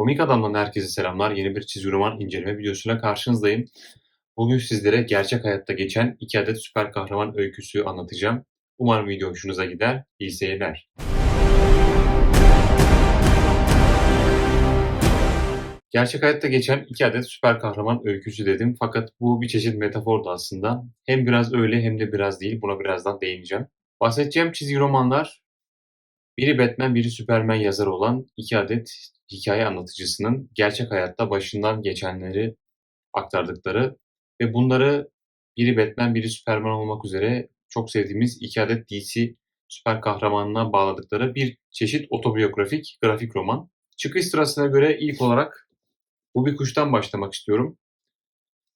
Komik Adam'dan herkese selamlar. Yeni bir çizgi roman inceleme videosuyla karşınızdayım. Bugün sizlere gerçek hayatta geçen iki adet süper kahraman öyküsü anlatacağım. Umarım video hoşunuza gider. İyi seyirler. Gerçek hayatta geçen iki adet süper kahraman öyküsü dedim. Fakat bu bir çeşit metafordu aslında. Hem biraz öyle hem de biraz değil. Buna birazdan değineceğim. Bahsedeceğim çizgi romanlar biri Batman, biri Superman yazarı olan iki adet hikaye anlatıcısının gerçek hayatta başından geçenleri aktardıkları ve bunları biri Batman, biri Superman olmak üzere çok sevdiğimiz iki adet DC süper kahramanına bağladıkları bir çeşit otobiyografik grafik roman. Çıkış sırasına göre ilk olarak bu bir kuştan başlamak istiyorum.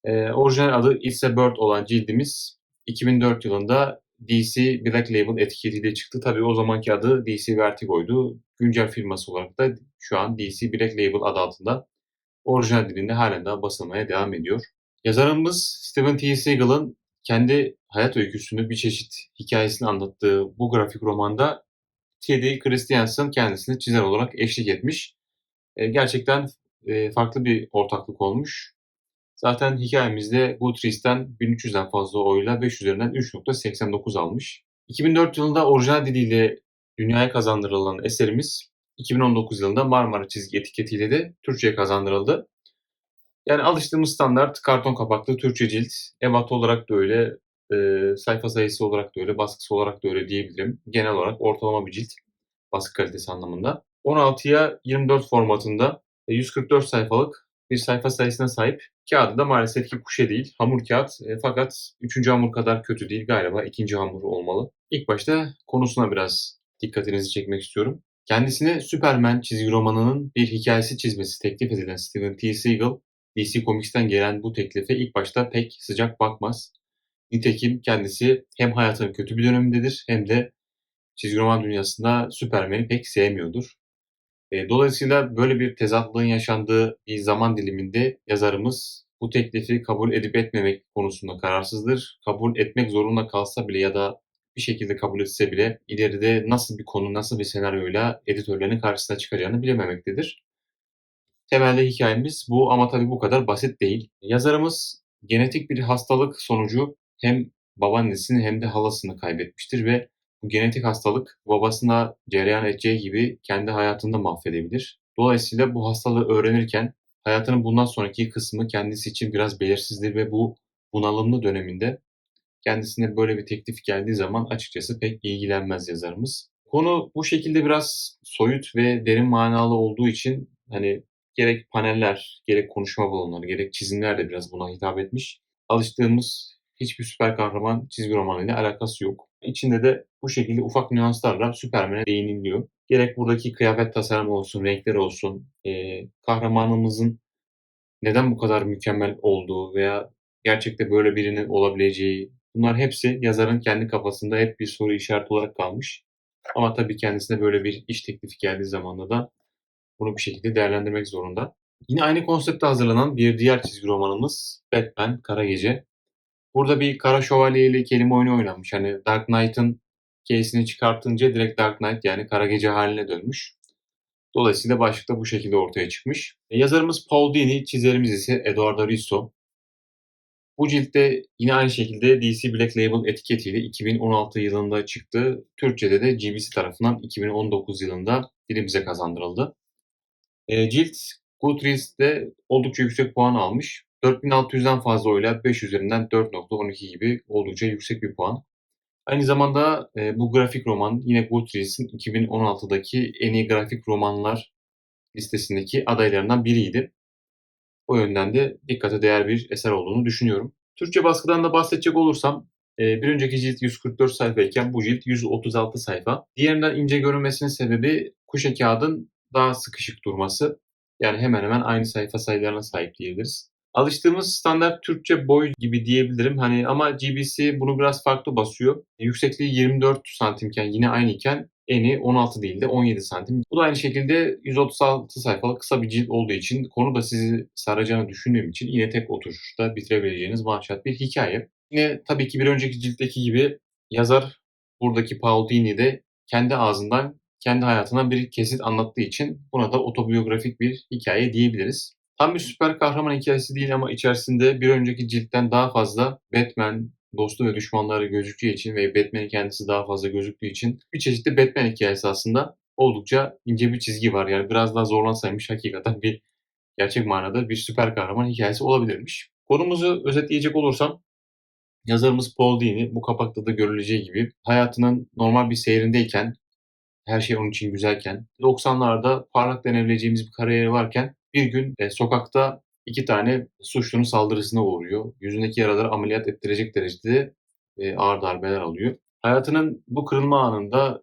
Ee, orijinal adı It's a Bird olan cildimiz 2004 yılında DC Black Label etiketiyle çıktı. Tabii o zamanki adı DC Vertigo'ydu. Güncel firması olarak da şu an DC Black Label adı altında orijinal dilinde halen daha basılmaya devam ediyor. Yazarımız Steven T. Seagal'ın kendi hayat öyküsünü bir çeşit hikayesini anlattığı bu grafik romanda Teddy Christiansen kendisini çizer olarak eşlik etmiş. E, gerçekten e, farklı bir ortaklık olmuş. Zaten hikayemizde Goodreads'ten 1300'den fazla oyla 5 üzerinden 3.89 almış. 2004 yılında orijinal diliyle dünyaya kazandırılan eserimiz 2019 yılında Marmara çizgi etiketiyle de Türkçe'ye kazandırıldı. Yani alıştığımız standart karton kapaklı Türkçe cilt. Ebat olarak da öyle, e, sayfa sayısı olarak da öyle, baskısı olarak da öyle diyebilirim. Genel olarak ortalama bir cilt baskı kalitesi anlamında. 16'ya 24 formatında 144 sayfalık bir sayfa sayısına sahip. Kağıdı da maalesef ki kuşe değil, hamur kağıt. E, fakat 3. hamur kadar kötü değil galiba. ikinci hamur olmalı. İlk başta konusuna biraz dikkatinizi çekmek istiyorum. Kendisine Superman çizgi romanının bir hikayesi çizmesi teklif edilen Steven T. Seagal, DC Comics'ten gelen bu teklife ilk başta pek sıcak bakmaz. Nitekim kendisi hem hayatının kötü bir dönemindedir hem de çizgi roman dünyasında Superman'i pek sevmiyordur. Dolayısıyla böyle bir tezatlığın yaşandığı bir zaman diliminde yazarımız bu teklifi kabul edip etmemek konusunda kararsızdır. Kabul etmek zorunda kalsa bile ya da bir şekilde kabul etse bile ileride nasıl bir konu, nasıl bir senaryoyla editörlerin karşısına çıkacağını bilememektedir. Temelde hikayemiz bu ama tabii bu kadar basit değil. Yazarımız genetik bir hastalık sonucu hem babaannesini hem de halasını kaybetmiştir ve genetik hastalık babasına cereyan edeceği gibi kendi hayatını da mahvedebilir. Dolayısıyla bu hastalığı öğrenirken hayatının bundan sonraki kısmı kendisi için biraz belirsizdir ve bu bunalımlı döneminde kendisine böyle bir teklif geldiği zaman açıkçası pek ilgilenmez yazarımız. Konu bu şekilde biraz soyut ve derin manalı olduğu için hani gerek paneller, gerek konuşma balonları, gerek çizimler de biraz buna hitap etmiş. Alıştığımız hiçbir süper kahraman çizgi romanıyla alakası yok. İçinde de bu şekilde ufak nüanslarla Süpermen'e değiniliyor. Gerek buradaki kıyafet tasarımı olsun, renkleri olsun, e, kahramanımızın neden bu kadar mükemmel olduğu veya gerçekte böyle birinin olabileceği bunlar hepsi yazarın kendi kafasında hep bir soru işareti olarak kalmış. Ama tabii kendisine böyle bir iş teklifi geldiği zamanda da bunu bir şekilde değerlendirmek zorunda. Yine aynı konsepte hazırlanan bir diğer çizgi romanımız Batman Kara Gece. Burada bir Kara Şövalye ile kelime oyunu oynanmış. Hani Dark Knight'ın case'ini çıkartınca direkt Dark Knight yani Kara Gece haline dönmüş. Dolayısıyla başlık da bu şekilde ortaya çıkmış. E, yazarımız Paul Dini, çizerimiz ise Eduardo Risso. Bu ciltte yine aynı şekilde DC Black Label etiketiyle 2016 yılında çıktı. Türkçe'de de GBC tarafından 2019 yılında dilimize kazandırıldı. E, cilt Goodreads'te oldukça yüksek puan almış. 4600'den fazla oyla 5 üzerinden 4.12 gibi oldukça yüksek bir puan. Aynı zamanda e, bu grafik roman yine Goodreads'in 2016'daki en iyi grafik romanlar listesindeki adaylarından biriydi. O yönden de dikkate değer bir eser olduğunu düşünüyorum. Türkçe baskıdan da bahsedecek olursam e, bir önceki cilt 144 sayfayken bu cilt 136 sayfa. Diğerinden ince görünmesinin sebebi kuşa kağıdın daha sıkışık durması. Yani hemen hemen aynı sayfa sayılarına sahip diyebiliriz. Alıştığımız standart Türkçe boy gibi diyebilirim. Hani ama GBC bunu biraz farklı basıyor. Yüksekliği 24 santimken yine aynı iken eni 16 değil de 17 santim. Bu da aynı şekilde 136 sayfalık kısa bir cilt olduğu için konu da sizi saracağını düşündüğüm için yine tek oturuşta bitirebileceğiniz manşet bir hikaye. Yine tabii ki bir önceki ciltteki gibi yazar buradaki Paul Dini de kendi ağzından kendi hayatından bir kesit anlattığı için buna da otobiyografik bir hikaye diyebiliriz. Tam bir süper kahraman hikayesi değil ama içerisinde bir önceki ciltten daha fazla Batman, dostu ve düşmanları gözüktüğü için ve Batman'in kendisi daha fazla gözüktüğü için bir çeşitli Batman hikayesi aslında oldukça ince bir çizgi var. Yani biraz daha zorlansaymış hakikaten bir gerçek manada bir süper kahraman hikayesi olabilirmiş. Konumuzu özetleyecek olursam yazarımız Paul Dini bu kapakta da görüleceği gibi hayatının normal bir seyrindeyken her şey onun için güzelken 90'larda parlak denebileceğimiz bir kariyeri varken bir gün e, sokakta iki tane suçlunun saldırısına uğruyor. Yüzündeki yaraları ameliyat ettirecek derecede e, ağır darbeler alıyor. Hayatının bu kırılma anında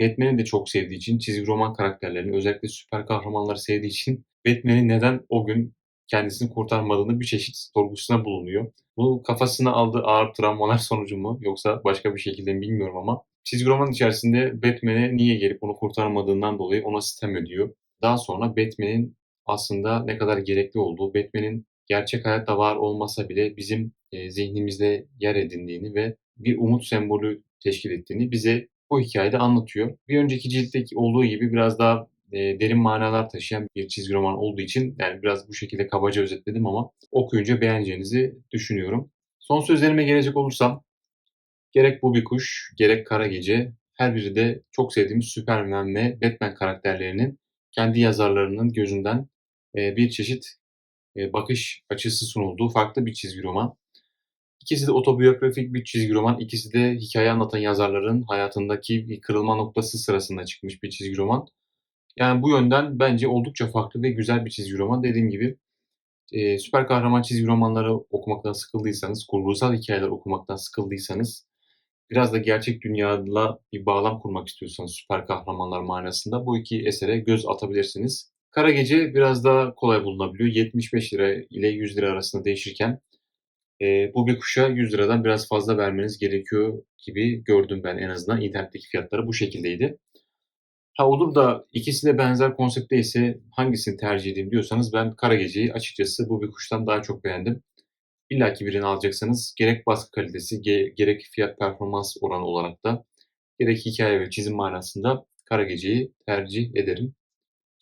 Batman'i de çok sevdiği için çizgi roman karakterlerini özellikle süper kahramanları sevdiği için Batman'i neden o gün kendisini kurtarmadığını bir çeşit sorgusuna bulunuyor. Bu kafasına aldığı ağır travmalar sonucu mu yoksa başka bir şekilde mi bilmiyorum ama çizgi roman içerisinde Batman'e niye gelip onu kurtarmadığından dolayı ona sitem ediyor. Daha sonra Batman'in aslında ne kadar gerekli olduğu, Batman'in gerçek hayatta var olmasa bile bizim e, zihnimizde yer edindiğini ve bir umut sembolü teşkil ettiğini bize bu hikayede anlatıyor. Bir önceki ciltteki olduğu gibi biraz daha e, derin manalar taşıyan bir çizgi roman olduğu için yani biraz bu şekilde kabaca özetledim ama okuyunca beğeneceğinizi düşünüyorum. Son sözlerime gelecek olursam gerek bu bir kuş gerek kara gece her biri de çok sevdiğimiz Superman ve Batman karakterlerinin kendi yazarlarının gözünden bir çeşit bakış açısı sunulduğu farklı bir çizgi roman. İkisi de otobiyografik bir çizgi roman. İkisi de hikaye anlatan yazarların hayatındaki bir kırılma noktası sırasında çıkmış bir çizgi roman. Yani bu yönden bence oldukça farklı ve güzel bir çizgi roman. Dediğim gibi süper kahraman çizgi romanları okumaktan sıkıldıysanız, kurgusal hikayeler okumaktan sıkıldıysanız, biraz da gerçek dünyayla bir bağlam kurmak istiyorsanız süper kahramanlar manasında bu iki esere göz atabilirsiniz. Kara Gece biraz daha kolay bulunabiliyor. 75 lira ile 100 lira arasında değişirken e, bu bir kuşa 100 liradan biraz fazla vermeniz gerekiyor gibi gördüm ben en azından internetteki fiyatları bu şekildeydi. Ha olur da ikisi de benzer konsepte ise hangisini tercih edeyim diyorsanız ben Kara Gece'yi açıkçası bu bir kuştan daha çok beğendim. İlla ki birini alacaksanız gerek baskı kalitesi ge- gerek fiyat performans oranı olarak da gerek hikaye ve çizim manasında Kara Gece'yi tercih ederim.